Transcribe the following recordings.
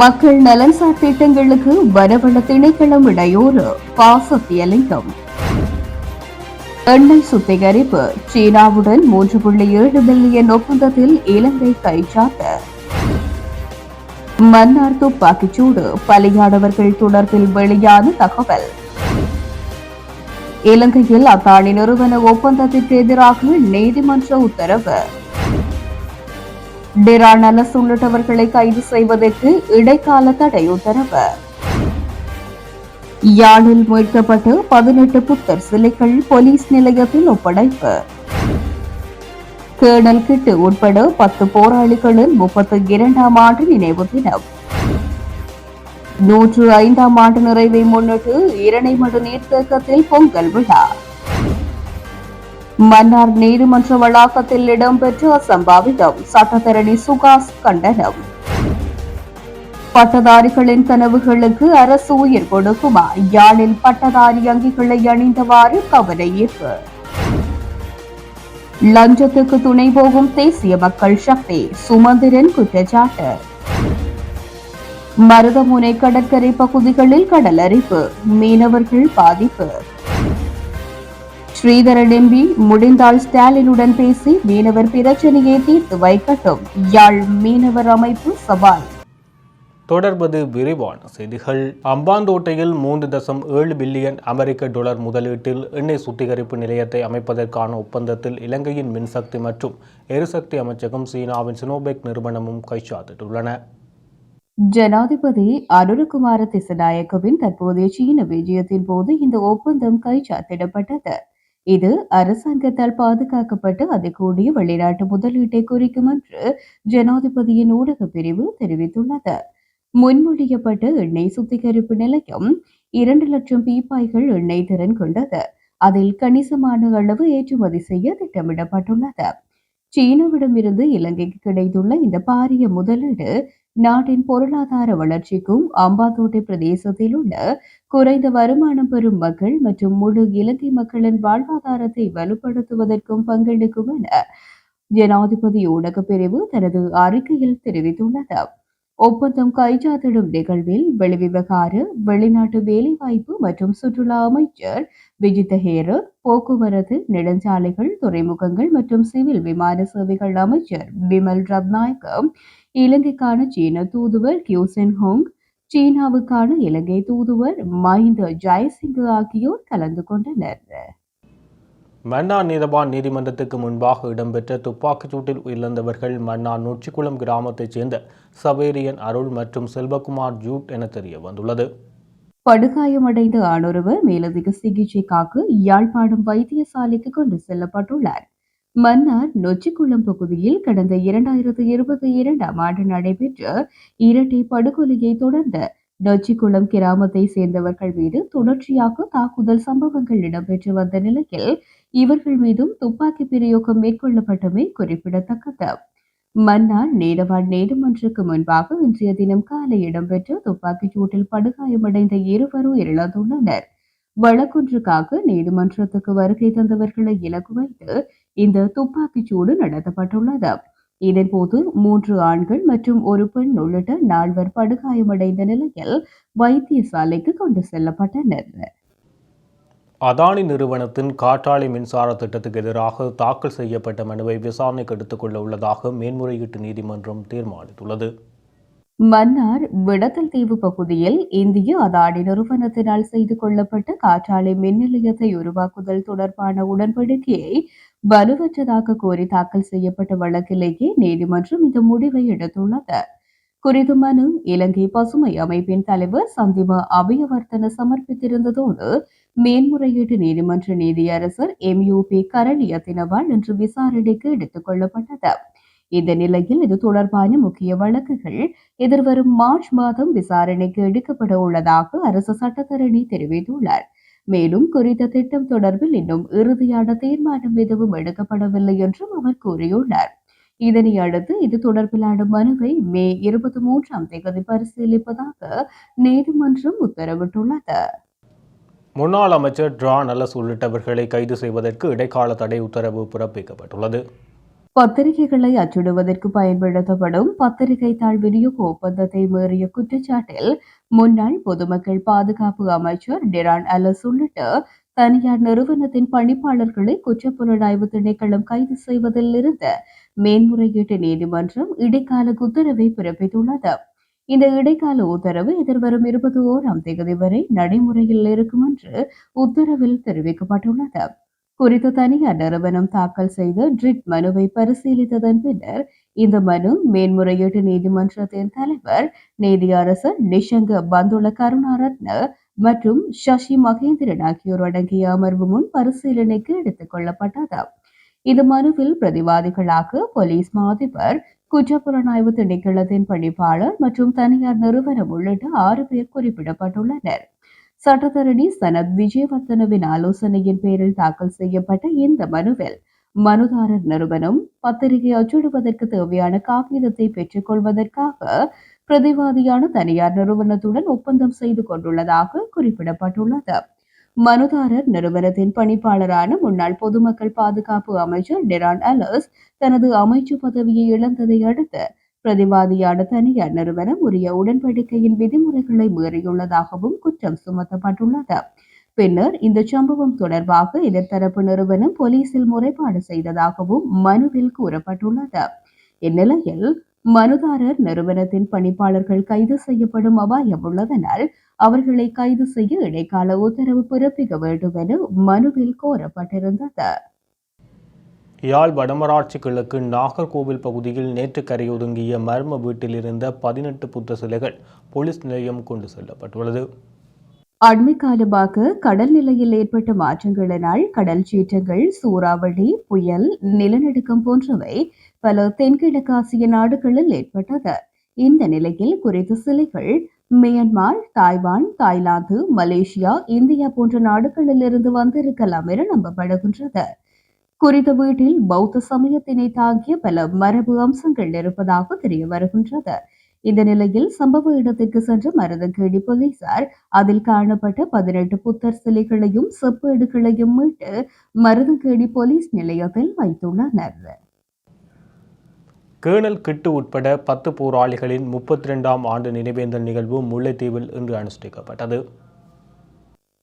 மக்கள் நலன்சார் திட்டங்களுக்கு வனவள திணைக்களம் இடையூறு பாசத்தியலிங்கம் எண்ணெய் சுத்திகரிப்பு சீனாவுடன் மூன்று புள்ளி ஏழு பில்லியன் ஒப்பந்தத்தில் இலங்கை கைச்சாத்து. மன்னார் துப்பாக்கிச்சூடு பலியானவர்கள் தொடர்பில் வெளியான தகவல். இலங்கையில் அத்தானி நிறுவன ஒப்பந்தத்திற்கு எதிராக நீதிமன்ற உத்தரவு. டிரா நலஸ் உள்ளிட்டவர்களை கைது செய்வதற்கு இடைக்கால தடை உத்தரவு. யாழில் மீட்கப்பட்டு பதினெட்டு புத்தர் சிலைகள் போலீஸ் நிலையத்தில் ஒப்படைப்பு. கேணல் கிட்டு உட்பட பத்து போராளிகளின் முப்பத்தி இரண்டாம் ஆண்டு நினைவு தினம். நூற்று ஐந்தாம் ஆண்டு நிறைவை முன்னிட்டு இரணைமடு நீர்த்தேக்கத்தில் பொங்கல் விழா. மன்னார் நீதிமன்ற வளாகத்தில் இடம்பெற்ற அசம்பாவிதம் சட்டத்தரணி சுகாஸ் கண்டனம். பட்டதாரிகளின் கனவுகளுக்கு அரசு உயிர் கொடுக்குமா? யாழில் பட்டதாரி அங்கிகளை அணிந்தவாறு கவன ஈர்ப்பு? லஞ்சத்துக்கு துணை போகும் தேசிய மக்கள் சக்தி சுமந்திரன் குற்றச்சாட்டு. மருதமுனை கடற்கரை பகுதிகளில் கடல் அரிப்பு மீனவர்கள் பாதிப்பு. ஸ்ரீதரன் எம்பி முடிந்தால் ஸ்டாலினுடன் பேசி மீனவர் பிரச்சனையை தீர்த்து வைக்கட்டும். யாழ் மீனவர் அமைப்பு சவால். தொடர்வது விரிவான செய்திகள். அம்பாந்தோட்டையில் மூன்று தசம் ஏழு பில்லியன் அமெரிக்க டாலர் முதலீட்டில் எண்ணெய் சுத்திகரிப்பு நிலையத்தை அமைப்பதற்கான ஒப்பந்தத்தில் இலங்கையின் மின்சக்தி மற்றும் எரிசக்தி அமைச்சகம் சீனாவின் சினோபெக் நிறுவனமும் கைச்சாத்திட்டுள்ளன. ஜனாதிபதி அருணகுமார திசநாயக்கவின் தற்போதைய சீன விஜயத்தின் போது இந்த ஒப்பந்தம் கைச்சாத்திடப்பட்டது. இது அரசாங்கத்தால் பாதுகாக்கப்பட்டு அதிகூடிய வெளிநாட்டு முதலீட்டை குறிக்கும் என்று ஜனாதிபதியின் ஊடக பிரிவு தெரிவித்துள்ளது. முன்மொழியப்பட்ட எண்ணெய் சுத்திகரிப்பு நிலையம் இரண்டு லட்சம் பீப்பாய்கள் எண்ணெய் திறன் கொண்டது. அதில் கணிசமான அளவு ஏற்றுமதி செய்ய திட்டமிடப்பட்டுள்ளது. சீனாவிடமிருந்து இலங்கைக்கு கிடைத்துள்ள இந்த பாரிய முதலீடு நாட்டின் பொருளாதார வளர்ச்சிக்கும் அம்பாத்தோட்டை பிரதேசத்தில் உள்ள குறைந்த வருமானம் பெறும் மக்கள் மற்றும் முழு இலங்கை மக்களின் வாழ்வாதாரத்தை வலுப்படுத்துவதற்கும் பங்கெடுக்கும் என ஜனாதிபதி ஊடக பிரிவு தனது அறிக்கையில் தெரிவித்துள்ளது. ஒப்பந்தம் கைச்சாத்திடும் நிகழ்வில் வெளிவிவகார வெளிநாட்டு வேலைவாய்ப்பு மற்றும் சுற்றுலா அமைச்சர் விஜித ஹேரத் போக்குவரத்து நெடுஞ்சாலைகள் துறைமுகங்கள் மற்றும் சிவில் விமான சேவைகள் அமைச்சர் பிமல் ரத்நாயகம் இலங்கைக்கான சீன தூதுவர் கியூசென் ஹோங் சீனாவுக்கான இலங்கை தூதுவர் மஹிந்த ஜெயசிங் ஆகியோர் கலந்து கொண்டனர். மன்னார் நீதவான் நீதிமன்றத்துக்கு முன்பாக இடம்பெற்ற துப்பாக்கிச் சூட்டில் உயிரிழந்தவர்கள் மன்னார் நொச்சிக்குளம் கிராமத்தைச் சேர்ந்த சவேரியன் அருள் மற்றும் செல்வகுமார் ஜூட் என தெரிய வந்துள்ளது. படுகாயமடைந்த ஆணொருவர் மேலதிக சிகிச்சைக்காக யாழ்ப்பாணம் வைத்தியசாலைக்கு கொண்டு செல்லப்பட்டுள்ளார். மன்னார் நொச்சிக்குளம் பகுதியில் கடந்த இரண்டாயிரத்து இருபத்தி இரண்டாம் ஆண்டு நடைபெற்ற இரட்டை படுகொலையை தொடர்ந்து நொச்சிக்குளம் கிராமத்தை சேர்ந்தவர்கள் மீது தொடர்ச்சியாக தாக்குதல் சம்பவங்கள் இடம்பெற்று வந்த நிலையில் இவர்கள் மீதும் துப்பாக்கி பிரயோகம் மேற்கொள்ளப்பட்டமை குறிப்பிடத்தக்கது. மன்னார் நீதவான் நீதிமன்றக்கு முன்பாக இன்றைய தினம் காலை இடம்பெற்ற துப்பாக்கிச் சூட்டில் படுகாயமடைந்த இருவர் உயிரிழந்துள்ளனர். வழக்கொன்றுக்காக நீதிமன்றத்துக்கு வருகை தந்தவர்களை இலக்கு வைத்து இந்த துப்பாக்கிச் சூடு நடத்தப்பட்டுள்ளது இதன்போது மூன்று ஆண்கள் மற்றும் ஒரு பெண் உள்ளிட்ட நால்வர் படுகாயமடைந்த நிலையில் வைத்தியசாலைக்கு கொண்டு செல்லப்பட்டனர். அதானி நிறுவனத்தின் காற்றாலை மின்சார திட்டத்துக்கு எதிராக தாக்கல் செய்யப்பட்ட மனுவை விசாரணைக்கு எடுத்துக்கொள்ள உள்ளதாக மேன்முறையீட்டு நீதிமன்றம் தீர்மானித்துள்ளது. மன்னார் விடத்தல் தீவு பகுதியில் இந்திய அதானி நிறுவனத்தினால் செய்து கொள்ளப்பட்ட காற்றாலை மின் நிலையத்தை உருவாக்குதல் தொடர்பான உடன்படிக்கையை வலுவற்றதாக கோரி தாக்கல் செய்யப்பட்ட வழக்கிலேயே நீதிமன்றம் இந்த முடிவை எடுத்துள்ளது. குறித்த மனு இலங்கை பசுமை அமைப்பின் தலைவர் சந்திம அபயவர்த்தன சமர்ப்பித்திருந்ததோடு மேன்முறையீட்டு நீதிமன்ற நீதியரசர் எம் யூ பி கரளியத்தினவால் இன்று விசாரணைக்கு எடுத்துக் கொள்ளப்பட்டது. இந்த நிலையில் இது தொடர்பான முக்கிய வழக்குகள் எதிர்வரும் மார்ச் மாதம் விசாரணைக்கு எடுக்கப்பட உள்ளதாக அரசு சட்டத்தரணி தெரிவித்துள்ளார். மேலும் குறித்த திட்டம் தொடர்பில் இன்னும் இறுதியான தீர்மானம் எதுவும் எடுக்கப்படவில்லை என்றும் அவர் கூறியுள்ளார். இதனை அடுத்து இது தொடர்பிலான மனுவை மே இருபத்தி மூன்றாம் தேதி பரிசீலிப்பதாக நீதிமன்றம் உத்தரவிட்டுள்ளது. முன்னாள் அமைச்சர் ட்ரா நல்லஸ் உள்ளிட்டவர்களை கைது செய்வதற்கு இடைக்கால தடை உத்தரவு பிறப்பிக்கப்பட்டுள்ளது. பத்திரிகைகளை அச்சிடுவதற்கு பயன்படுத்தப்படும் பத்திரிகை தாள் விநியோக ஒப்பந்தத்தை மீறிய குற்றச்சாட்டில் முன்னாள் பொதுமக்கள் பாதுகாப்பு அமைச்சர் டெரான் அலஸ் உள்ளிட்ட தனியார் நிறுவனத்தின் பணிப்பாளர்களை குற்றப்புலனாய்வு திணைக்களம் கைது செய்வதில் இருந்த மேன்முறையீட்டு நீதிமன்றம் இடைக்கால உத்தரவை பிறப்பித்துள்ளது. இந்த இடைக்கால உத்தரவு எதிர்வரும் இருபத்தி ஓராம் தேதி வரை நடைமுறையில் இருக்கும் என்று உத்தரவில் தெரிவிக்கப்பட்டுள்ளது. குறித்த தனியார் நிறுவனம் தாக்கல் செய்த ட்ரிட் மனுவை பரிசீலித்ததன் பின்னர் இந்த மனு மேன்முறையீட்டு நீதிமன்றத்தின் தலைவர் நீதியரசர் நிஷங்க பந்துல கருணாரத்ன மற்றும் சசி மகேந்திரன் ஆகியோர் அடங்கிய அமர்வு முன் பரிசீலனைக்கு எடுத்துக் கொள்ளப்பட்டது இந்த மனுவில் பிரதிவாதிகளாக போலீஸ் மாதிபர் குற்றப்புலனாய்வு திணைக்களத்தின் பணிப்பாளர் மற்றும் தனியார் நிறுவனம் உள்ளிட்ட ஆறு பேர் குறிப்பிடப்பட்டுள்ளனர். சட்டத்தரணி சனத் விஜயவர்த்தனவின் ஆலோசனையின் பேரில் தாக்கல் செய்யப்பட்ட இந்த மனுவில் மனுதாரர் நிறுவனம் பத்திரிகை அச்சிடுவதற்கு தேவையான காகிதத்தை பெற்றுக் கொள்வதற்காக பிரதிவாதியான தனியார் நிறுவனத்துடன் ஒப்பந்தம் செய்து கொண்டுள்ளதாக குறிப்பிடப்பட்டுள்ளது. மனுதாரர் நிறுவனத்தின் பணிப்பாளரான முன்னாள் பொதுமக்கள் பாதுகாப்பு அமைச்சர் டெரான் அலஸ் தனது அமைச்சு பதவியை இழந்ததை அடுத்து பிரதிவாதியான தனியார் நிறுவனம் உரிய உடன்படிக்கையின் விதிமுறைகளை மீறியுள்ளதாகவும் குற்றம் சுமத்தப்பட்டுள்ளது. பின்னர் இந்த சம்பவம் தொடர்பாக எதிர்த்தரப்பு நிறுவனம் போலீசில் முறைப்பாடு செய்ததாகவும் மனுவில் கூறப்பட்டுள்ளது. இந்நிலையில் மனுதாரர் நிறுவனத்தின் பணிப்பாளர்கள் கைது செய்யப்படும் அபாயம் உள்ளதனால் அவர்களை கைது செய்ய இடைக்கால உத்தரவு பிறப்பிக்க வேண்டும் என மனுவில் கோரப்பட்டிருந்தது. யாழ் வடமராட்சி கிழக்கு நாகர்கோவில் பகுதியில் நேற்று கரையொதுங்கிய மர்ம வீட்டில் இருந்த பதினெட்டு புத்த சிலைகள் போலீஸ் நிலையம் கொண்டு செல்லப்பட்டுள்ளது. அண்மை காலமாக கடல் நிலையில் ஏற்பட்ட மாற்றங்களினால் கடல் சீற்றங்கள் சூறாவளி புயல் நிலநடுக்கம் போன்றவை பல தென்கிழக்காசிய நாடுகளில் ஏற்பட்டது. இந்த நிலையில் குறித்த சிலைகள் Myanmar Taiwan Thailand Malaysia India போன்ற நாடுகளில் இருந்து வந்திருக்கலாம் என நம்பப்படுகின்றது. குறித்த வீட்டில் பௌத்த சமயத்தினை தாங்கிய பல மரபு அம்சங்கள் இருப்பதாக தெரிய வருகின்றது. இந்த நிலையில் சம்பவ இடத்திற்கு சென்ற மருதங்கேணி போலீசார் அதில் காணப்பட்ட பதினெட்டு புத்தர் சிலைகளையும் செப்பேடுகளையும் மீட்டு மருதங்கேணி போலீஸ் நிலையத்தில் வைத்துள்ளனர். கேணல் கிட்டு உட்பட பத்து போராளிகளின் முப்பத்தி ரெண்டாம் ஆண்டு நினைவேந்தல் நிகழ்வு முல்லைத்தீவில் இன்று அனுஷ்டிக்கப்பட்டது.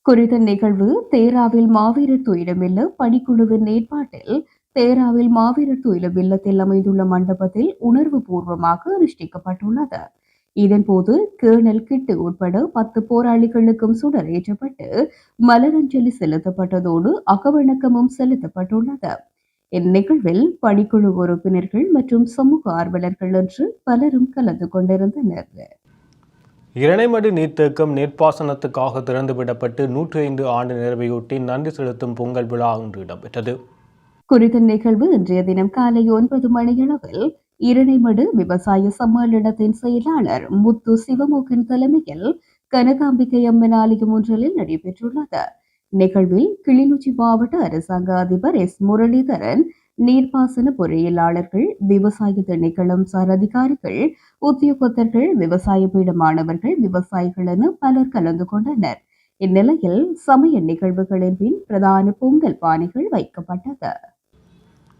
குறித்த நிகழ்வு தேராவில் மாவீரர் துயிலமில்ல இல்ல பணிக்குழுவின் ஏற்பாட்டில் தேராவில் மாவீரர் துயிலம் இல்லத்தில் அமைந்துள்ள மண்டபத்தில் உணர்வு பூர்வமாக அனுஷ்டிக்கப்பட்டுள்ளது. இதன்போது கேர்னல் கிட்டு உட்பட பத்து போராளிகளுக்கும் சுடர் ஏற்றப்பட்டு மலரஞ்சலி செலுத்தப்பட்டதோடு அகவணக்கமும் செலுத்தப்பட்டுள்ளது. இந்நிகழ்வில் பணிக்குழு உறுப்பினர்கள் மற்றும் சமூக ஆர்வலர்கள் என்று பலரும் கலந்து கொண்டிருந்தனர். இரணைமடு நீர்த்தேக்கம் நீர்ப்பாசனத்துக்காக திறந்துவிடப்பட்டு நூற்றி ஐந்து ஆண்டு நிறைவையொட்டி நன்றி செலுத்தும் பொங்கல் விழா இன்று இடம்பெற்றது. குறித்த நிகழ்வு இன்றைய தினம் காலை ஒன்பது மணியளவில் இரணைமடு விவசாய சம்மேளனத்தின் செயலாளர் முத்து சிவமோகன் தலைமையில் கனகாம்பிகை அம்மன் ஆலயம் ஒன்றில் நடைபெற்றுள்ளது. நிகழ்வில் கிளிநொச்சி மாவட்ட அரசாங்க அதிபர் எஸ் முரளிதரன் நீர்ப்பாசன பொறியியலாளர்கள் விவசாய திணைக்களம் சார் அதிகாரிகள் உத்தியோகத்தர்கள் விவசாய பீட மாணவர்கள் விவசாயிகள் என பலர் கலந்து கொண்டனர். இந்நிலையில் சமய நிகழ்வுகளின் பின் பிரதான பொங்கல் பானைகள் வைக்கப்பட்டது.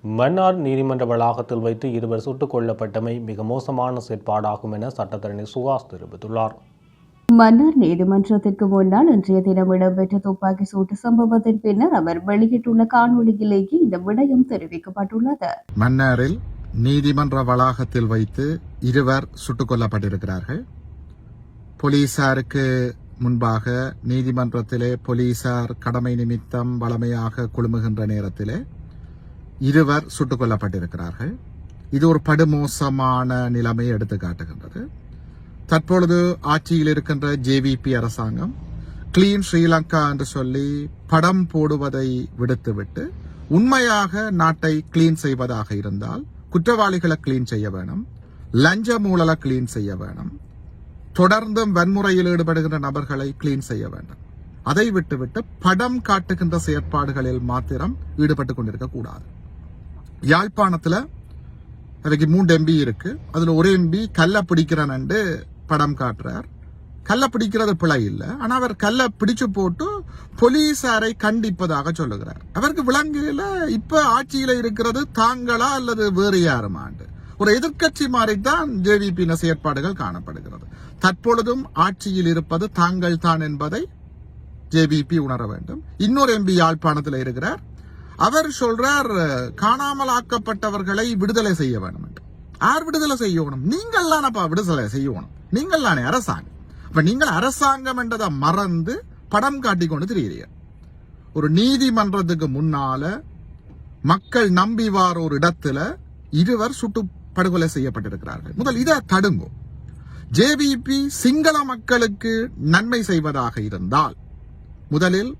மன்னார் நீதிமன்ற வளாகத்தில் வைத்து இருவர் சுட்டுக் கொல்லப்பட்டமை மிக மோசமான செயற்பாடாகும் என சட்டத்தரணி சுகாஸ் தெரிவித்துள்ளார். மன்னார் நீதிமன்றத்திற்கு முன்னால் இன்றைய தினம் இடம்பெற்ற துப்பாக்கி சூட்டு சம்பவத்தின் பின்னர் அவர் வெளியிட்டுள்ள காணொலியிலேயே இந்த விடயம் தெரிவிக்கப்பட்டுள்ளது. மன்னாரில் நீதிமன்ற வளாகத்தில் வைத்து இருவர் சுட்டுக் கொல்லப்பட்டிருக்கிறார்கள். போலீசாருக்கு முன்பாக நீதிமன்றத்திலே போலீசார் கடமை நிமித்தம் வளமையாக குழுமுகின்ற நேரத்திலே இருவர் சுட்டுக் கொல்லப்பட்டிருக்கிறார்கள். இது ஒரு படுமோசமான நிலைமையை எடுத்து காட்டுகின்றது. தற்பொழுது ஆட்சியில் இருக்கின்ற ஜேவிபி அரசாங்கம் கிளீன் ஸ்ரீலங்கா என்று சொல்லி படம் போடுவதை விடுத்துவிட்டு உண்மையாக நாட்டை கிளீன் செய்வதாக இருந்தால் குற்றவாளிகளை கிளீன் செய்ய வேணும் லஞ்ச மூலலை கிளீன் செய்ய வேணும் தொடர்ந்தும் வன்முறையில் ஈடுபடுகின்ற நபர்களை கிளீன் செய்ய வேண்டும். அதை விட்டுவிட்டு படம் காட்டுகின்ற செயற்பாடுகளில் மாத்திரம் ஈடுபட்டு கொண்டிருக்க கூடாது. யாழ்ப்பாணத்துல மூன்று எம்பி இருக்கு. அதுல ஒரு எம்பி கல்ல பிடிக்கிறனண்டு படம் காட்டுறார். கல்லை பிடிக்கிறது பிழை இல்லை. ஆனால் அவர் கல்லை பிடிச்சு போட்டு போலீசாரை கண்டிப்பதாக சொல்லுகிறார். அவருக்கு விளங்குல இப்ப ஆட்சியில இருக்கிறது தாங்களா அல்லது வேறு யாருமாண்டு ஒரு எதிர்க்கட்சி மாதிரித்தான் ஜேவிபியின செயற்பாடுகள் காணப்படுகிறது. தற்பொழுதும் ஆட்சியில் இருப்பது தாங்கள் தான் என்பதை ஜேவிபி உணர வேண்டும். இன்னொரு எம்பி யாழ்ப்பாணத்தில் இருக்கிறார். அவர் சொல்றார் காணாமல் ஆக்கப்பட்டவர்களை விடுதலை செய்ய வேண்டும் என்று யார் விடுதலை செய்யணும். நீங்கள் தானப்பா விடுதலை செய்யணும். நீங்கள் தானே அரசாங்கம். இப்ப நீங்கள் அரசாங்கம் என்றதை மறந்து படம் காட்டிக்கொண்டு கொண்டு ஒரு நீதிமன்றத்துக்கு முன்னால மக்கள் நம்பி வார ஒரு இடத்துல இருவர் சுட்டு படுகொலை செய்யப்பட்டிருக்கிறார்கள். முதல் இதை தடுங்கும் ஜேவிபி சிங்கள மக்களுக்கு நன்மை செய்வதாக இருந்தால் முதலில்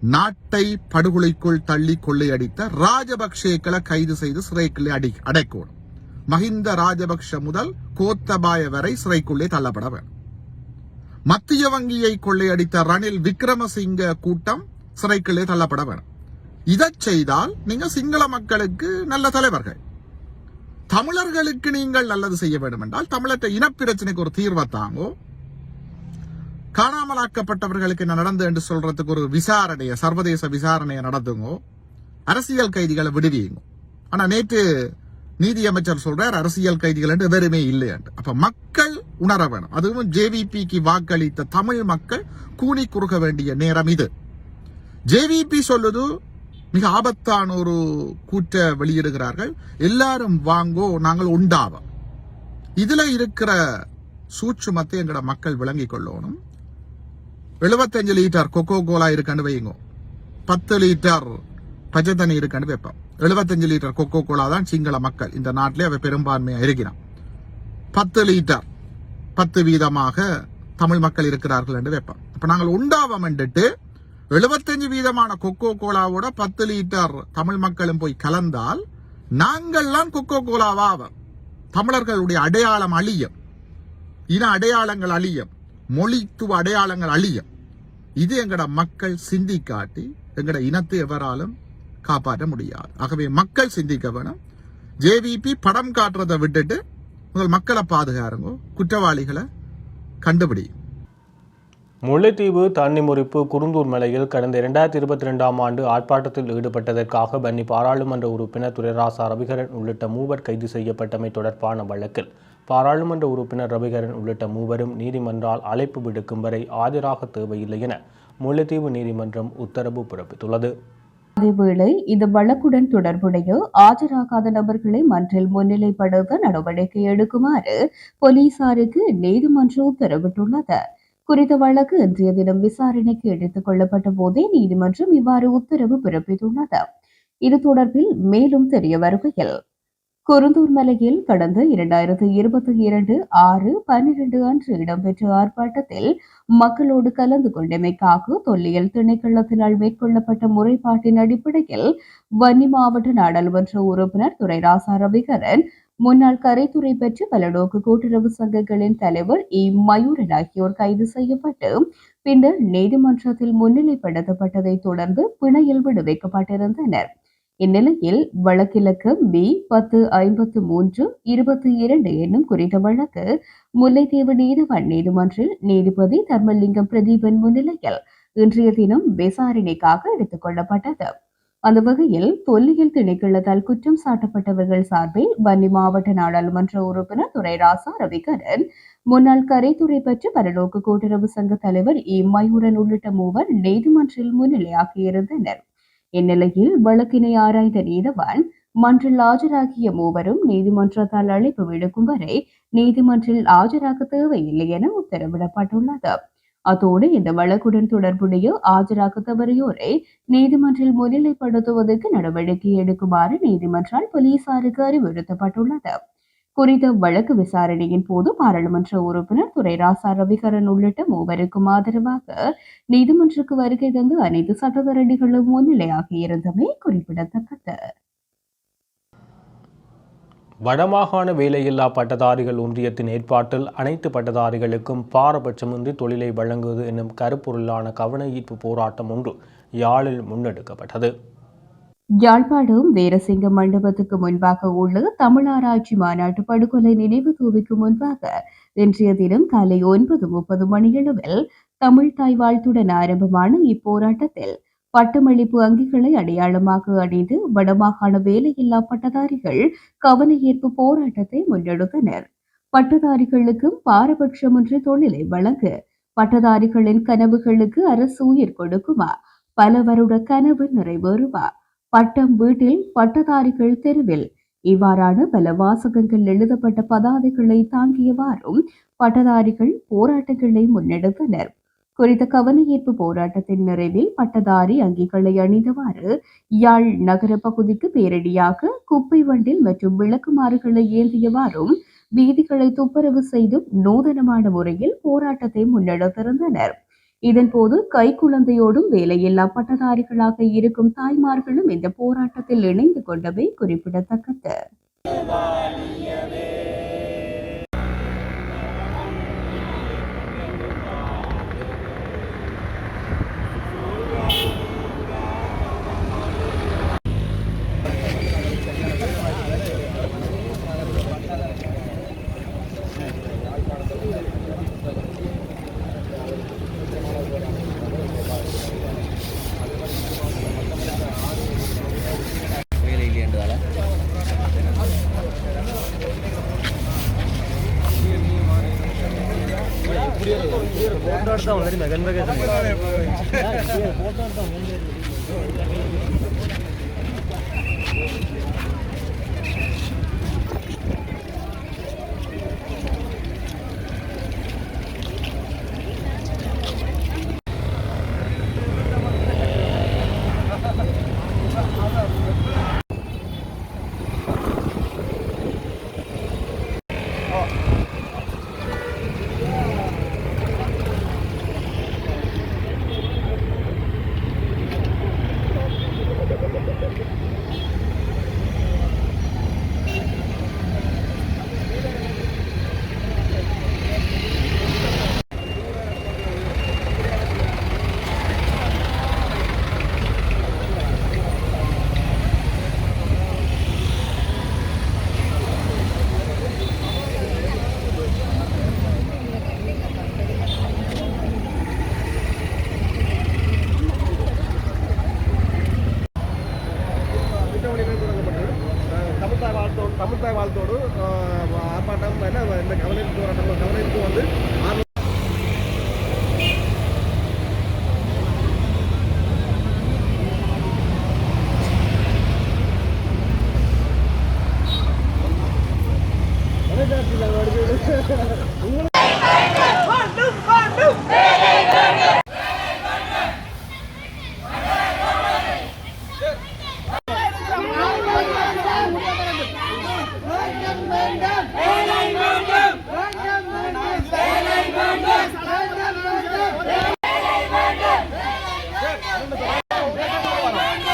நாட்டை படுகொலைக்குள் தள்ளி கொள்ளையடித்த ராஜபக்சேக்களை கைது செய்து சிறைக்குள்ளே அடி அடைக்கணும். மஹிந்த ராஜபக்ஷ முதல் கோத்தபாய வரை சிறைக்குள்ளே தள்ளப்பட வேண்டும். மத்திய வங்கியை கொள்ளையடித்த ரணில் விக்ரமசிங்க கூட்டம் சிறைக்குள்ளே தள்ளப்பட வேண்டும். இதை செய்தால் நீங்க சிங்கள மக்களுக்கு நல்ல தலைவர்கள். தமிழர்களுக்கு நீங்கள் நல்லது செய்ய வேண்டும் என்றால் தமிழற்ற இனப்பிரச்சனைக்கு ஒரு தீர்வை தாங்கோ. காணாமலாக்கப்பட்டவர்களுக்கு என்ன நடந்து என்று சொல்றதுக்கு ஒரு விசாரணையை சர்வதேச விசாரணையை நடத்துங்கோ. அரசியல் கைதிகளை விடுவியுங்க. ஆனா நேற்று நீதியமைச்சர் சொல்றார் அரசியல் கைதிகள் என்று வெறுமே இல்லை என்று. அப்ப மக்கள் உணர வேணும். அதுவும் ஜேவிபிக்கு வாக்களித்த தமிழ் மக்கள் கூனி குறுக வேண்டிய நேரம் இது. ஜேவிபி சொல்லுது மிக ஆபத்தான ஒரு கூற்ற வெளியிடுகிறார்கள். எல்லாரும் வாங்கோ நாங்கள் உண்டாவோம் இதுல இருக்கிற சூட்சுமத்தை எங்கட மக்கள் விளங்கிக் கொள்ளணும். எழுபத்தஞ்சு லிட்டர் கொக்கோ கோலா இருக்கான்னு வைங்க. பத்து லிட்டர் பச்சை தண்ணி இருக்கான்னு வைப்போம். எழுபத்தஞ்சு லிட்டர் கொக்கோ கோலா தான் சிங்கள மக்கள் இந்த நாட்டிலே அவை பெரும்பான்மையாக இருக்கிறான். பத்து லிட்டர் பத்து வீதமாக தமிழ் மக்கள் இருக்கிறார்கள் என்று வைப்பான். அப்ப நாங்கள் உண்டாவம் எழுபத்தஞ்சு வீதமான கொக்கோ கோலாவோட பத்து லிட்டர் தமிழ் மக்களும் போய் கலந்தால் நாங்கள்லாம் கொக்கோ கோலாவாவோம் தமிழர்களுடைய அடையாளம் அழியும். இன அடையாளங்கள் அழியும். மொழித்துவ அடையாளங்கள் அழியும். இது எங்கட மக்கள் சிந்திக்காட்டி எங்கட இனத்தை எவராலும் காப்பாற்ற முடியாது. ஆகவே மக்கள் சிந்திக்க வேணும். ஜேவிபி படம் காட்டுறதை விட்டுட்டு முதல் மக்களை பாதுகாருங்க குற்றவாளிகளை கண்டுபிடி. முல்லைத்தீவு தண்ணி முறிப்பு குருந்தூர் மலையில் கடந்த இரண்டாயிரத்தி இருபத்தி ரெண்டாம் ஆண்டு ஆர்ப்பாட்டத்தில் ஈடுபட்டதற்காக பன்னி பாராளுமன்ற உறுப்பினர் துரைராசா ரவிகரன் உள்ளிட்ட மூவர் கைது செய்யப்பட்டமை தொடர்பான வழக்கில் பாராளுமன்ற உறுப்பினர் ரவிகரன் உள்ளிட்ட மூவரும் நீதிமன்றால் அழைப்பு விடுக்கும் வரை ஆஜராக தேவையில்லை என முல்லைத்தீவு நீதிமன்றம் உத்தரவு பிறப்பித்துள்ளது. அதேவேளை இந்த வழக்குடன் தொடர்புடைய ஆஜராகாத நபர்களை மன்றில் முன்னிலைப்படுத்த நடவடிக்கை எடுக்குமாறு போலீசாருக்கு நீதிமன்றம் உத்தரவிட்டுள்ளது. குறித்த வழக்கு இன்றைய தினம் விசாரணைக்கு எடுத்துக் கொள்ளப்பட்ட போதே நீதிமன்றம் இவ்வாறு உத்தரவு பிறப்பித்துள்ளது. இது தொடர்பில் மேலும் தெரிய வருகையில் குருந்தூர் மலையில் கடந்த இரண்டாயிரத்தி இருபத்தி இரண்டு ஆறு பன்னிரண்டு அன்று இடம்பெற்ற ஆர்ப்பாட்டத்தில் மக்களோடு கலந்து கொண்டமைக்காக தொல்லியல் திணைக்களத்தினால் மேற்கொள்ளப்பட்ட முறைப்பாட்டின் அடிப்படையில் வன்னி மாவட்ட நாடாளுமன்ற உறுப்பினர் துரைராசா ரவிகரன் முன்னாள் கரைத்துறை பெற்ற பலடோக்கு கூட்டுறவு சங்கங்களின் தலைவர் இ. மயூரன் ஆகியோர் கைது செய்யப்பட்டு பின்னர் நீதிமன்றத்தில் முன்னிலைப்படுத்தப்பட்டதை தொடர்ந்து பிணையில் விடுவிக்கப்பட்டிருந்தனர். இந்நிலையில் வழக்கிலக்கம் பி பத்து ஐம்பத்து மூன்று இருபத்தி இரண்டு என்னும் குறித்த வழக்கு முல்லைத்தீவு நீதிவான் நீதிமன்றில் நீதிபதி தர்மலிங்கம் பிரதீபன் முன்னிலையில் இன்றைய தினம் விசாரணைக்காக எடுத்துக் கொள்ளப்பட்டது. அந்த வகையில் தொல்லியல் திணைக்களத்தால் குற்றம் சாட்டப்பட்டவர்கள் சார்பில் வன்னி மாவட்ட நாடாளுமன்ற உறுப்பினர் துரைராசா ரவிகரன் முன்னாள் கரைத்துறை பெற்ற பரலோக்கு கூட்டுறவு சங்க தலைவர் இ மயூரன் உள்ளிட்ட மூவர் நீதிமன்றில் முன்னிலையாகியிருந்தனர். இந்நிலையில் வழக்கினை ஆராய்ந்த நீதவான் மன்றில் ஆஜராகிய மூவரும் நீதிமன்றத்தால் அழைப்பு விடுக்கும் வரை நீதிமன்றில் ஆஜராக தேவையில்லை என உத்தரவிடப்பட்டுள்ளது. அத்தோடு இந்த வழக்குடன் தொடர்புடைய ஆஜராக தவறியோரை நீதிமன்றில் முன்னிலைப்படுத்துவதற்கு நடவடிக்கை எடுக்குமாறு நீதிமன்றால் போலீசாருக்கு அறிவுறுத்தப்பட்டுள்ளது. குறித்த வழக்கு விசாரணையின் போது பாராளுமன்ற உறுப்பினர் துரைராசா ரவிகரன் உள்ளிட்ட மூவருக்கும் ஆதரவாக நீதிமன்றக்கு வருகை தந்து அனைத்து சட்டத்தரணிகளும் முன்னிலையாகி இருந்தமை குறிப்பிடத்தக்கது. வடமாகாண வேலையில்லா பட்டதாரிகள் ஒன்றியத்தின் ஏற்பாட்டில் அனைத்து பட்டதாரிகளுக்கும் பாரபட்சமின்றி தொழிலை வழங்குவது என்னும் கருப்பொருளான கவன ஈர்ப்பு போராட்டம் ஒன்று யாழில் முன்னெடுக்கப்பட்டது. யாழ்ப்பாணம் வீரசிங்க மண்டபத்துக்கு முன்பாக உள்ள தமிழாராய்ச்சி மாநாட்டு படுகொலை நினைவு தூவிக்கு முன்பாக இன்றைய தினம் காலை ஒன்பது முப்பது மணியளவில் தமிழ் தாய் வாழ்த்துடன் ஆரம்பமான இப்போராட்டத்தில் பட்டமளிப்பு அங்கிகளை அடையாளமாக அணிந்து வடமாகாண வேலையில்லா பட்டதாரிகள் கவனஈர்ப்பு போராட்டத்தை முன்னெடுத்தனர். பட்டதாரிகளுக்கும் பாரபட்சமின்றி தொழிலை வழங்க பட்டதாரிகளின் கனவுகளுக்கு அரசு உயிர் கொடுக்குமா? பல வருட கனவு நிறைவேறுமா? பட்டம் வீட்டில் பட்டதாரிகள் தெருவில். இவ்வாறான பல வாசகங்கள் எழுதப்பட்ட பதாதைகளை தாங்கியவாறும் பட்டதாரிகள் போராட்டங்களை முன்னெடுத்தனர். குறித்த கவனஈர்ப்பு போராட்டத்தின் நிறைவில் பட்டதாரி அங்கிகளை அணிந்தவாறு யாழ் நகர பகுதிக்கு பேரடியாக குப்பை வண்டில் மற்றும் விளக்குமாறுகளை ஏந்தியவாறும் வீதிகளை துப்புரவு செய்தும் நூதனமான முறையில் போராட்டத்தை முன்னெடுத்திருந்தனர். இதன்போது கைக்குழந்தையோடும் வேலையில்லா பட்டதாரிகளாக இருக்கும் தாய்மார்களும் இந்த போராட்டத்தில் இணைந்து கொண்டவை குறிப்பிடத்தக்கது. போராட்டம் என்ன இந்த கவனிப்பு போராட்டம் கவனிப்பு வந்து ஆறு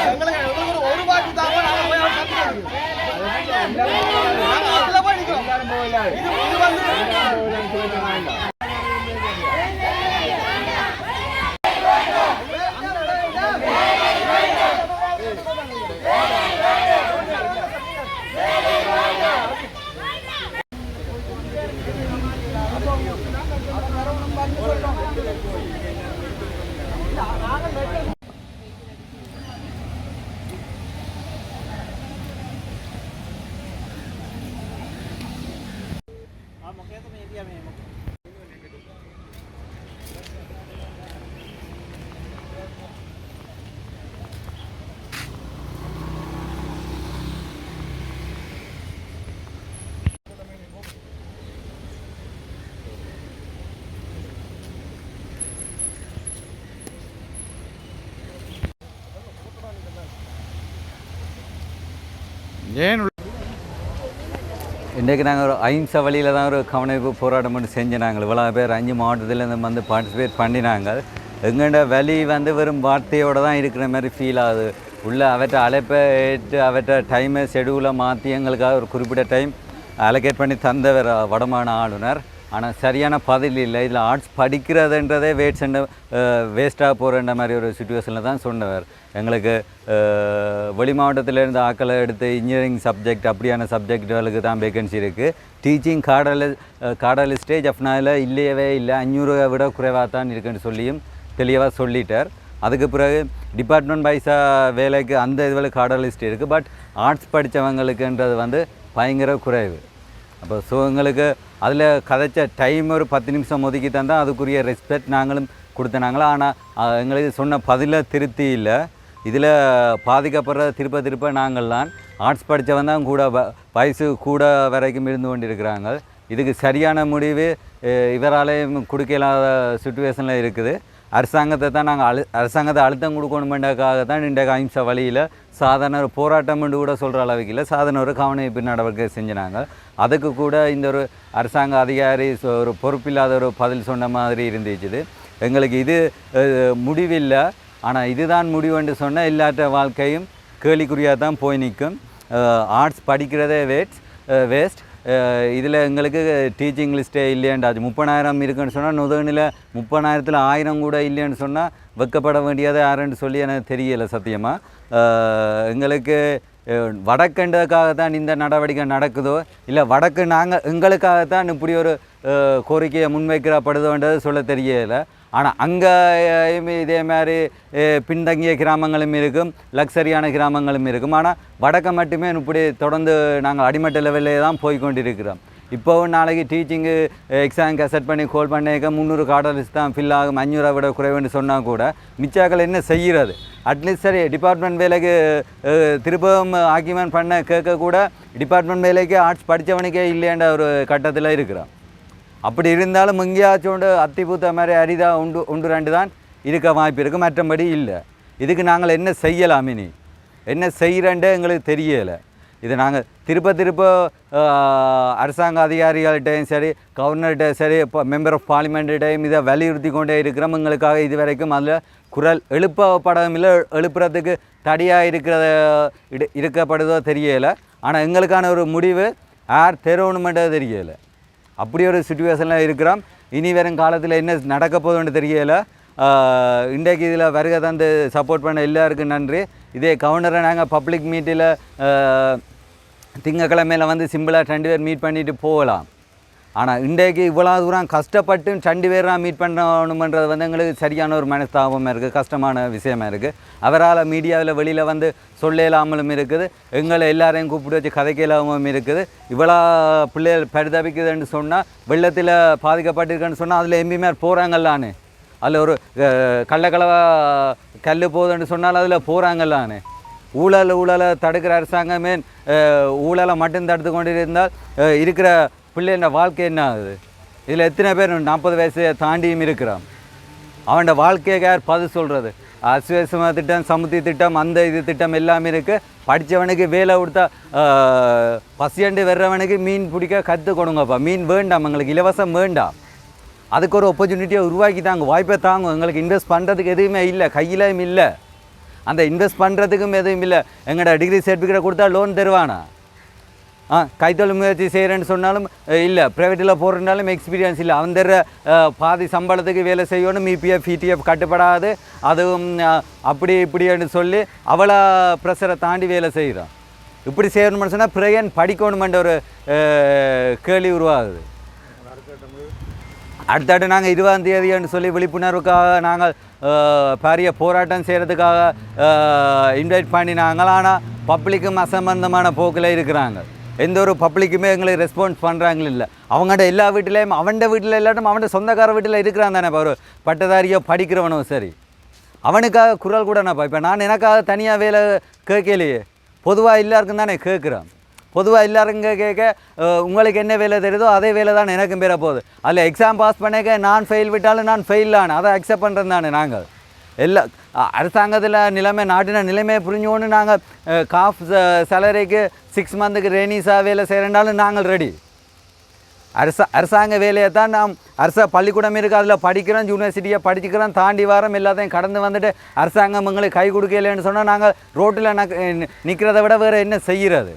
எங்களுக்கு எங்களுக்கு ஒரு வாக்கு தாங்க நாங்க போய் அவன் கத்துறது. நாங்க அதுல போய் நிக்கிறோம். இது இது வந்து ஏன் இன்றைக்கு நாங்கள் ஒரு அஹிம்சை வழியில் தான் ஒரு கவனிப்பு போராட்டம் பண்ணி செஞ்சோம் நாங்கள். இவ்வளோ பேர் அஞ்சு மாவட்டத்துலேருந்து வந்து பார்ட்டிசிபேட் பண்ணினாங்க எங்கள்ட வழி வந்து வெறும் வார்த்தையோடு தான் இருக்கிற மாதிரி ஃபீல் ஆகுது. உள்ளே அவற்றை அழைப்பை ஏற்று அவற்றை டைமை ஷெடியூலை மாற்றி எங்களுக்காக ஒரு குறிப்பிட்ட டைம் அலோகேட் பண்ணி தந்தவர் வடமான ஆளுநர். ஆனால் சரியான பதில் இல்லை. இதில் ஆர்ட்ஸ் படிக்கிறதுன்றதே வேஸ்ட் வேஸ்ட்டாக போகிறன்ற மாதிரி ஒரு சுச்சுவேஷனில் தான் சொன்னவர். எங்களுக்கு வெளி மாவட்டத்திலேருந்து ஆக்களை எடுத்து இன்ஜினியரிங் சப்ஜெக்ட் அப்படியான சப்ஜெக்டுகளுக்கு தான் வேகன்சி இருக்குது டீச்சிங் காடல் காடல் ஸ்டேஜ் அப்னால இல்லையவே இல்லை. அஞ்சூறு விட குறைவாக தான் இருக்குன்னு சொல்லியும் தெளிவாக சொல்லிட்டார். அதுக்கு பிறகு டிபார்ட்மெண்ட் வைஸாக வேலைக்கு அந்த இதில் காடலிஸ்ட் இருக்குது பட் ஆர்ட்ஸ் படித்தவங்களுக்குன்றது வந்து பயங்கர குறைவு. அப்போ ஸோ எங்களுக்கு அதில் கதைச்ச டைம் ஒரு பத்து நிமிஷம் ஒதுக்கி தந்தால் அதுக்குரிய ரெஸ்பெக்ட் நாங்களும் கொடுத்தனாங்களா ஆனால் எங்களுக்கு சொன்ன பதில திருத்தி இல்லை. இதில் பாதிக்கப்படுற திருப்ப திருப்ப நாங்கள்லாம் ஆர்ட்ஸ் படித்தவன் தான் கூட வ- வயசு கூட வரைக்கும் இருந்து கொண்டிருக்கிறாங்க. இதுக்கு சரியான முடிவு இவராலேயும் கொடுக்க இல்லாத சுச்சுவேஷனில் இருக்குது. அரசாங்கத்தை தான் நாங்கள் அழு அரசாங்கத்தை அழுத்தம் கொடுக்கணுமெண்டாக்காக தான் இன்றைக்கு அஹிம்சை வழியில் சாதாரண ஒரு என்று கூட சொல்கிற அளவுக்கு இல்லை. சாதாரண ஒரு கவனிப்பு நடவடிக்கை செஞ்சினாங்க. அதுக்கு கூட இந்த ஒரு அரசாங்க அதிகாரி ஒரு பொறுப்பில்லாத ஒரு பதில் சொன்ன மாதிரி இருந்துச்சு எங்களுக்கு இது முடிவில்லை. ஆனால் இதுதான் முடிவுன்னு சொன்னால் இல்லாத வாழ்க்கையும் கேலிக்குறியாக தான் போய் நிற்கும். ஆர்ட்ஸ் படிக்கிறதே வேஸ்ட் வேஸ்ட். இதில் எங்களுக்கு டீச்சிங் லிஸ்ட்டே இல்லையாண்டாச்சு. முப்பதாயிரம் இருக்குன்னு சொன்னால் நுதனில் முப்பதாயிரத்தில் ஆயிரம் கூட இல்லைன்னு சொன்னால் வைக்கப்பட வேண்டியது யாருன்னு சொல்லி எனக்கு தெரியலை சத்தியமாக எங்களுக்கு வடக்குன்றதுக்காக தான் இந்த நடவடிக்கை நடக்குதோ இல்லை வடக்கு நாங்கள் எங்களுக்காகத்தான் இப்படி ஒரு கோரிக்கையை முன்வைக்கிறப்படுதோன்றது சொல்ல தெரியலை. ஆனால் அங்கே இதே மாதிரி பின்தங்கிய கிராமங்களும் இருக்கும் லக்ஸரியான கிராமங்களும் இருக்கும். ஆனால் வடக்க மட்டுமே இப்படி தொடர்ந்து நாங்கள் அடிமட்ட லெவலிலே தான் போய் கொண்டிருக்கிறோம் இப்போவும் நாளைக்கு டீச்சிங்கு எக்ஸாம் கசட் பண்ணி கோல் பண்ணிக்க முந்நூறு கார்டர்ஸ் தான் ஃபில் ஆகும். அஞ்சூறு விட குறைவுன்னு சொன்னால் கூட மிச்சாக்கள் என்ன செய்கிறது? அட்லீஸ்ட் சரி டிபார்ட்மெண்ட் வேலைக்கு திருப்பவும் திரும்பவும் ஆக்கியமெண்ட் பண்ண கேட்க கூட டிபார்ட்மெண்ட் வேலைக்கு ஆர்ட்ஸ் படித்தவனுக்கே இல்லைன்ற ஒரு கட்டத்தில் இருக்கிறோம். அப்படி இருந்தாலும் எங்கேயாச்சும் உண்டு அத்தி பூத்த மாதிரி அரிதா உண்டு உண்டு ரெண்டு தான் இருக்க வாய்ப்பு இருக்குது மற்றபடி இல்லை. இதுக்கு நாங்கள் என்ன செய்யலாம் இனி? என்ன செய்கிறேன்ட்டு எங்களுக்கு தெரியலை. இது நாங்கள் திருப்ப திருப்ப அரசாங்க அதிகாரிகள்கிட்டையும் சரி கவர்னர்கிட்ட சரி இப்போ மெம்பர் ஆஃப் பார்லிமெண்ட்டையும் இதை வலியுறுத்தி கொண்டே இருக்கிறோம். எங்களுக்காக இது வரைக்கும் அதில் குரல் எழுப்பப்படவும் இல்லை. எழுப்புறதுக்கு தடியாக இருக்கிறத இடு- இருக்கப்படுதோ தெரியலை. ஆனால் எங்களுக்கான ஒரு முடிவு யார் தெருவணுமென்றது தெரியலை. அப்படி ஒரு சுச்சுவேஷனில் இருக்கிறோம் இனி வரும் காலத்தில் என்ன நடக்க போதுன்னு தெரியல. இன்றைக்கு இதில் வருக தந்து சப்போர்ட் பண்ண எல்லாருக்கும் நன்றி. இதே கவுனரை நாங்கள் பப்ளிக் மீட்டில் திங்கக்கிழமையில் வந்து சிம்பிளாக ரெண்டு பேர் மீட் பண்ணிவிட்டு போகலாம். ஆனால் இன்றைக்கு இவ்வளோ தூரம் கஷ்டப்பட்டு ரெண்டு பேராக மீட் பண்ணணுமன்றது வந்து எங்களுக்கு சரியான ஒரு மனஸ்தாபமாக இருக்குது கஷ்டமான விஷயமா இருக்குது அவரால் மீடியாவில் வெளியில் வந்து சொல்ல இல்லாமலும் இருக்குது எங்களை எல்லாரையும் கூப்பிட்டு வச்சு கதைக்க இல்லாமலும் இருக்குது. இவ்வளோ பிள்ளைகள் பரிதவிக்குதுன்னு சொன்னால் வெள்ளத்தில் பாதிக்கப்பட்டிருக்குன்னு சொன்னால் அதில் எம்பிமார் போகிறாங்கல்லான்னு அதில் ஒரு அஹ், கள்ளக்கலவா கல் போகுதுன்னு சொன்னால் அதில் போகிறாங்கல்லான்னு ஊழல் ஊழலை தடுக்கிற அரசாங்கமே ஊழலை மட்டும் தடுத்து கொண்டு இருந்தால் இருக்கிற பிள்ளைன்ற வாழ்க்கை என்ன ஆகுது? இதில் எத்தனை பேர் நாற்பது வயசை தாண்டியும் இருக்கிறான். அவனோட வாழ்க்கையை யார் பது சொல்கிறது அசுவேசம திட்டம் சமுத்தி திட்டம் அந்த இது திட்டம் எல்லாமே இருக்குது படித்தவனுக்கு வேலை கொடுத்தா பசியண்டு வர்றவனுக்கு மீன் பிடிக்க கற்றுக் கொடுங்கப்பா. மீன் வேண்டாம் எங்களுக்கு இலவசம் வேண்டாம். அதுக்கு ஒரு ஆப்பர்ச்சுனிட்டியை உருவாக்கி தாங்க. வாய்ப்பை தாங்க எங்களுக்கு இன்வெஸ்ட் பண்ணுறதுக்கு எதுவுமே இல்லை. கையிலையும் இல்லை. அந்த இன்வெஸ்ட் பண்ணுறதுக்கும் எதுவும் இல்லை. எங்களோட டிகிரி சர்டிஃபிகேட் கொடுத்தா லோன் தருவானா? ஆ கைத்தொழில் முயற்சி செய்கிறேன்னு சொன்னாலும் இல்லை ப்ரைவேட்டில் போகிறனாலும் எக்ஸ்பீரியன்ஸ் இல்லை. அந்த பாதி சம்பளத்துக்கு வேலை செய்யணும் இபிஎஃப் இடிஎஃப் கட்டுப்படாது. அதுவும் அப்படி இப்படின்னு சொல்லி அவ்வளோ ப்ரெஷரை தாண்டி வேலை செய்கிறோம் இப்படி செய்யணும்னு சொன்னால் பிரயன் படிக்கணுமென்ற ஒரு கேள்வி உருவாகுது. அடுத்தடுத்து நாங்கள் இருபதாம் தேதின்னு சொல்லி விழிப்புணர்வுக்காக நாங்கள் பெரிய போராட்டம் செய்கிறதுக்காக இன்வைட் பண்ணினாங்க ஆனால் பப்ளிக்கும் அசம்பந்தமான போக்கில் இருக்கிறாங்க. எந்த ஒரு பப்ளிக்குமே எங்களுக்கு ரெஸ்பான்ஸ் பண்ணுறாங்க இல்லை. அவங்கள்ட்ட எல்லா வீட்டிலையும் அவன்ட வீட்டில் இல்லாட்டும் அவன்ட சொந்தக்கார வீட்டில் இருக்கிறான் தானே இப்போ ஒரு பட்டதாரியோ படிக்கிறவனோ சரி. அவனுக்காக குரல் கூட நான் இப்போ நான் எனக்காக தனியாக வேலை கேட்கலையே. பொதுவாக எல்லாருக்கும் தானே கேட்குறேன். பொதுவாக எல்லாருங்க கேட்க உங்களுக்கு என்ன வேலை தெரியுதோ அதே வேலை தான் எனக்கும் பேர போகுது அதில் எக்ஸாம் பாஸ் பண்ணிக்க நான் ஃபெயில் விட்டாலும் நான் ஃபெயில் ஆனேன் அதை அக்செப்ட் பண்ணுறது தானே நாங்கள். எல்லா அரசாங்கத்தில் நிலைமை நாட்டின நிலைமையை புரிஞ்சோன்னு நாங்கள் காஃப் சேலரிக்கு சிக்ஸ் மந்த்துக்கு ரெனிஸாக வேலை செய்கிறனாலும் நாங்கள் ரெடி அரச அரசாங்க வேலையை தான் நாம் அரச பள்ளிக்கூடம் இருக்குது அதில் படிக்கிறோம் யூனிவர்சிட்டியை படிச்சுக்கிறோம் தாண்டி வாரம் எல்லாத்தையும் கடந்து வந்துட்டு அரசாங்கம் எங்களுக்கு கை கொடுக்கலன்னு சொன்னால் நாங்கள் ரோட்டில் நிற்கிறத விட வேறு என்ன செய்கிறது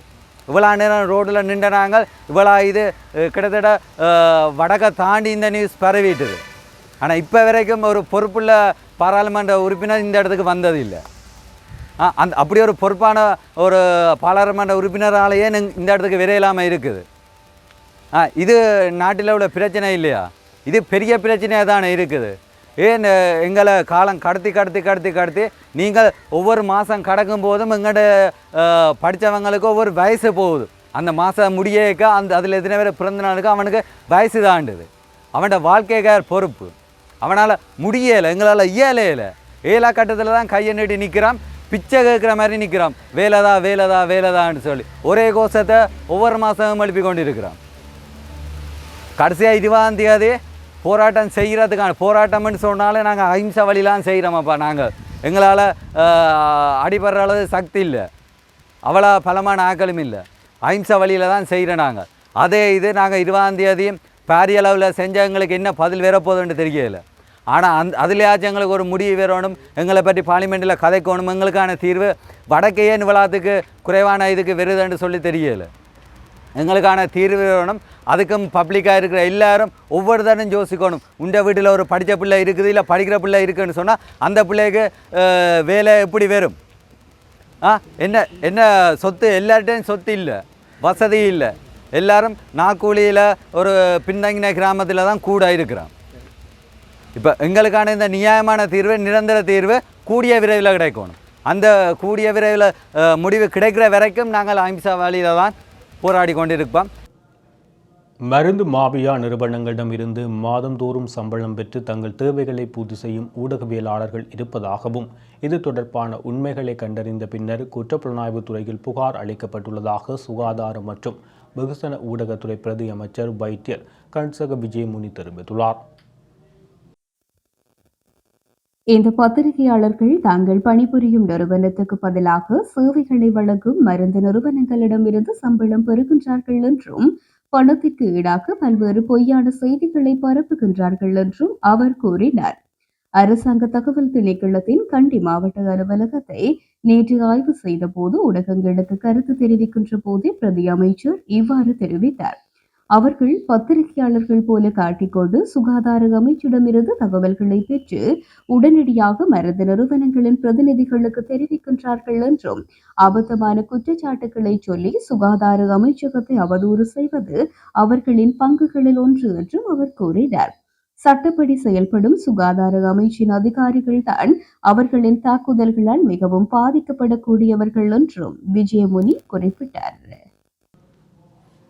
இவ்வளோ நேரம் ரோட்டில் நின்ற நாங்கள் இவ்வளோ இது கிட்டத்தட்ட வடக்கை தாண்டி இந்த நியூஸ் பரவிட்டுது. ஆனால் இப்போ வரைக்கும் ஒரு பொறுப்புள்ள பாராளுமன்ற உறுப்பினர் இந்த இடத்துக்கு வந்தது இல்லை. ஆ அந்த அப்படி ஒரு பொறுப்பான ஒரு பாராளுமன்ற உறுப்பினராலேயே இந்த இடத்துக்கு விரையில்லாமல் இருக்குது. ஆ இது நாட்டில் உள்ள பிரச்சனை இல்லையா? இது பெரிய பிரச்சனையாக தானே இருக்குது. ஏன் எங்களை காலம் கடத்தி கடத்தி கடத்தி கடத்தி நீங்கள் ஒவ்வொரு மாதம் கடக்கும் போதும் எங்கள்ட படித்தவங்களுக்கு ஒவ்வொரு வயசு போகுது. அந்த மாதம் முடியக்க அந்த அதில் எத்தனை பேர் பிறந்த நாளுக்கு அவனுக்கு வயசு தாண்டுது. அவனோட வாழ்க்கைக்கார் பொறுப்பு. அவனால் முடியலை எங்களால் இயலையில ஏழா கட்டத்தில் தான் கையை நீட்டி நிற்கிறான் பிச்சை கேட்குற மாதிரி நிற்கிறான் வேலைதா வேலைதா வேலைதான்னு சொல்லி. ஒரே கோஷத்தை ஒவ்வொரு மாதமும் எழுப்பி கொண்டு இருக்கிறான் கடைசியாக இதுவாக தேதி போராட்டம் செய்கிறதுக்கான போராட்டம்னு சொன்னாலே நாங்கள் அஹிம்சா வழிலாம் செய்கிறோமப்பா நாங்கள் எங்களால் அடிபடுற அளவு சக்தி இல்லை. அவ்வளோ பலமான ஆக்களும் இல்லை. அஹிம்சா வழியில் தான் செய்கிறோம் நாங்கள் அதே இது நாங்கள் இருபதாம் தேதி பாரிய அளவில் செஞ்சவங்களுக்கு என்ன பதில் வரப்போகுதுன்னு தெரியலை. ஆனால் அந் அதுலேயாச்சும் எங்களுக்கு ஒரு முடிவு வரணும் எங்களை பற்றி பார்லிமெண்ட்டில் கதைக்கணும். எங்களுக்கான தீர்வு வடக்கையே விழாத்துக்கு குறைவான இதுக்கு வருதுன்னு சொல்லி தெரியலை. எங்களுக்கான தீர்வு வேணும் அதுக்கும் பப்ளிக்காக இருக்கிற எல்லாரும் ஒவ்வொரு தரம் யோசிக்கணும். உண்ட வீட்டில் ஒரு படித்த பிள்ளை இருக்குது இல்லை படிக்கிற பிள்ளை இருக்குதுன்னு சொன்னால் அந்த பிள்ளைக்கு வேலை எப்படி வரும்? ஆ என்ன என்ன சொத்து? எல்லார்ட்டையும் சொத்து இல்லை. வசதி இல்லை. எல்லாரும் நாக்கூலியில் ஒரு பின்தங்கின கிராமத்தில் தான் கூட இருக்கிறான். இப்போ எங்களுக்கான இந்த நியாயமான தீர்வு நிரந்தர தீர்வு கூடிய விரைவில் கிடைக்கணும். அந்த கூடிய விரைவில் முடிவு கிடைக்கிற வரைக்கும் நாங்கள் அஹிம்சா வழியில் தான் போராடி கொண்டிருப்போம். மருந்து மாபியா நிறுவனங்களிடம் இருந்து மாதந்தோறும் சம்பளம் பெற்று தங்கள் தேவைகளை பூர்த்தி செய்யும் ஊடகவியலாளர்கள் இருப்பதாகவும் இது தொடர்பான உண்மைகளை கண்டறிந்த பின்னர் குற்றப்புலனாய்வு துறையில் புகார் அளிக்கப்பட்டுள்ளதாக சுகாதாரம் மற்றும் வெகுசன ஊடகத்துறை பிரதி அமைச்சர் வைத்தியர் கன்சக விஜயமுனி தெரிவித்துள்ளார். இந்த பத்திரிகையாளர்கள் தாங்கள் பணிபுரியும் நிறுவனத்துக்கு பதிலாக சேவைகளை வழங்கும் மருந்து நிறுவனங்களிடமிருந்து சம்பளம் பெறுகின்றார்கள் என்றும் பணத்திற்கு ஈடாக பல்வேறு பொய்யான செய்திகளை பரப்புகின்றார்கள் என்றும் அவர் கூறினார். அரசாங்க தகவல் திணைக்களத்தின் கண்டி மாவட்ட அலுவலகத்தை நேற்று ஆய்வு செய்த போது ஊடகங்களுக்கு கருத்து தெரிவிக்கின்ற போதே பிரதி அமைச்சர் இவ்வாறு தெரிவித்தார். அவர்கள் பத்திரிகையாளர்கள் போல காட்டிக்கொண்டு சுகாதார அமைச்சிடமிருந்து தகவல்களை பெற்று உடனடியாக மருந்து நிறுவனங்களின் பிரதிநிதிகளுக்கு தெரிவிக்கின்றார்கள் என்றும் அபத்தமான குற்றச்சாட்டுகளை சொல்லி சுகாதார அமைச்சகத்தை அவதூறு செய்வது அவர்களின் பங்குகளில் ஒன்று என்றும் அவர் கூறினார். சட்டப்படி செயல்படும் சுகாதார அமைச்சின் அதிகாரிகள் தான் அவர்களின் தாக்குதல்களால் மிகவும் பாதிக்கப்படக்கூடியவர்கள் என்றும் விஜயமுனி குறிப்பிட்டார்.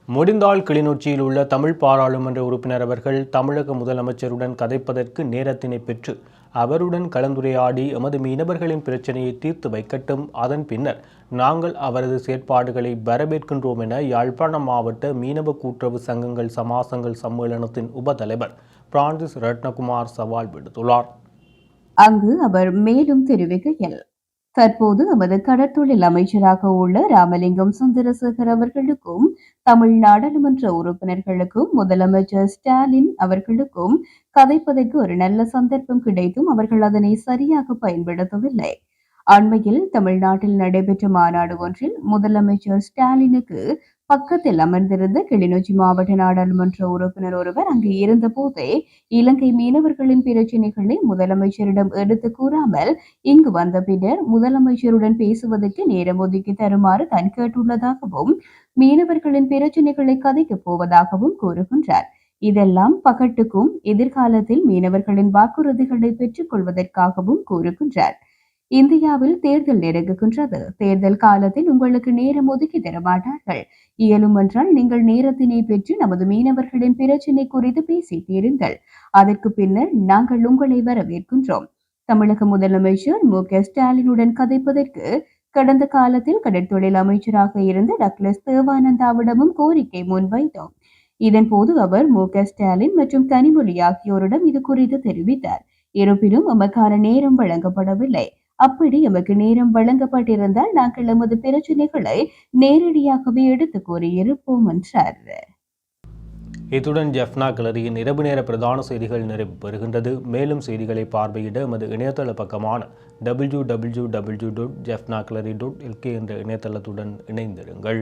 முடிந்தால் கிளிநொச்சியில் உள்ள தமிழ் பாராளுமன்ற உறுப்பினர் அவர்கள் தமிழக முதலமைச்சருடன் கதைப்பதற்கு நேரத்தினை பெற்று அவருடன் கலந்துரையாடி எமது மீனவர்களின் பிரச்சனையை தீர்த்து வைக்கட்டும். அதன் பின்னர் நாங்கள் அவரது செயற்பாடுகளை வரவேற்கின்றோம் என யாழ்ப்பாணம் மாவட்ட மீனவ கூட்டுறவு சங்கங்கள் சமாசங்கள் சம்மேளனத்தின் உபதலைவர் பிரான்சிஸ் ரத்னகுமார் சவால் விடுத்துள்ளார். அங்கு அவர் மேலும் தெரிவிக்கையில் தற்போது நமது கடற்தொழில் அமைச்சராக உள்ள ராமலிங்கம் சுந்தரசேகர் அவர்களுக்கும் தமிழ் நாடாளுமன்ற உறுப்பினர்களுக்கும் முதலமைச்சர் ஸ்டாலின் அவர்களுக்கும் கதைப்பதற்கு ஒரு நல்ல சந்தர்ப்பம் கிடைத்தும் அவர்கள் அதனை சரியாக பயன்படுத்தவில்லை. அண்மையில் தமிழ்நாட்டில் நடைபெற்ற மாநாடு ஒன்றில் முதலமைச்சர் ஸ்டாலினுக்கு பக்கத்தில் அமர்ந்திருந்த கிளிநொச்சி மாவட்ட நாடாளுமன்ற உறுப்பினர் ஒருவர் அங்கு இருந்த போதே இலங்கை மீனவர்களின் பிரச்சினைகளை முதலமைச்சரிடம் எடுத்து கூறாமல் இங்கு வந்த பின்னர் முதலமைச்சருடன் பேசுவதற்கு நேரம் ஒதுக்கி தருமாறு தன் கேட்டுள்ளதாகவும் மீனவர்களின் பிரச்சினைகளை கதைக்கப் போவதாகவும் கூறுகின்றார். இதெல்லாம் பகட்டுக்கும் எதிர்காலத்தில் மீனவர்களின் வாக்குறுதிகளை பெற்றுக் கொள்வதற்காகவும் கூறுகின்றார். இந்தியாவில் தேர்தல் நெருங்குகின்றது. தேர்தல் காலத்தில் உங்களுக்கு நேரம் ஒதுக்கி தரமாட்டார்கள். இயலும் என்றால் நீங்கள் நேரத்தினை பெற்று நமது மீனவர்களின் பிரச்சினை குறித்து பேசி தீருங்கள். அதற்கு பின்னர் நாங்கள் உங்களை வரவேற்கின்றோம். தமிழக முதலமைச்சர் மு க ஸ்டாலினுடன் கதைப்பதற்கு கடந்த காலத்தில் கடற்தொழில் அமைச்சராக இருந்த டக்ளஸ் தேவானந்தாவிடமும் கோரிக்கை முன்வைத்தோம். இதன்போது அவர் மு க ஸ்டாலின் மற்றும் கனிமொழி ஆகியோரிடம் இது குறித்து தெரிவித்தார். இருப்பினும் எமக்கான நேரம் வழங்கப்படவில்லை. அப்படி எமக்கு நேரம் வழங்கப்பட்டிருந்தால் நாங்கள் எமது பிரச்சனைகளை நேரடியாகவே எடுத்து கூறியிருப்போம் என்றார். இத்துடன் ஜெஃப்னா கிளரியின் இரவு நேர பிரதான செய்திகள் நிறைவு பெறுகின்றது. மேலும் செய்திகளை பார்வையிட எமது இணையதள பக்கமான W W W dot Jaffna gallery dot LK என்ற இணையதளத்துடன் இணைந்திருங்கள்.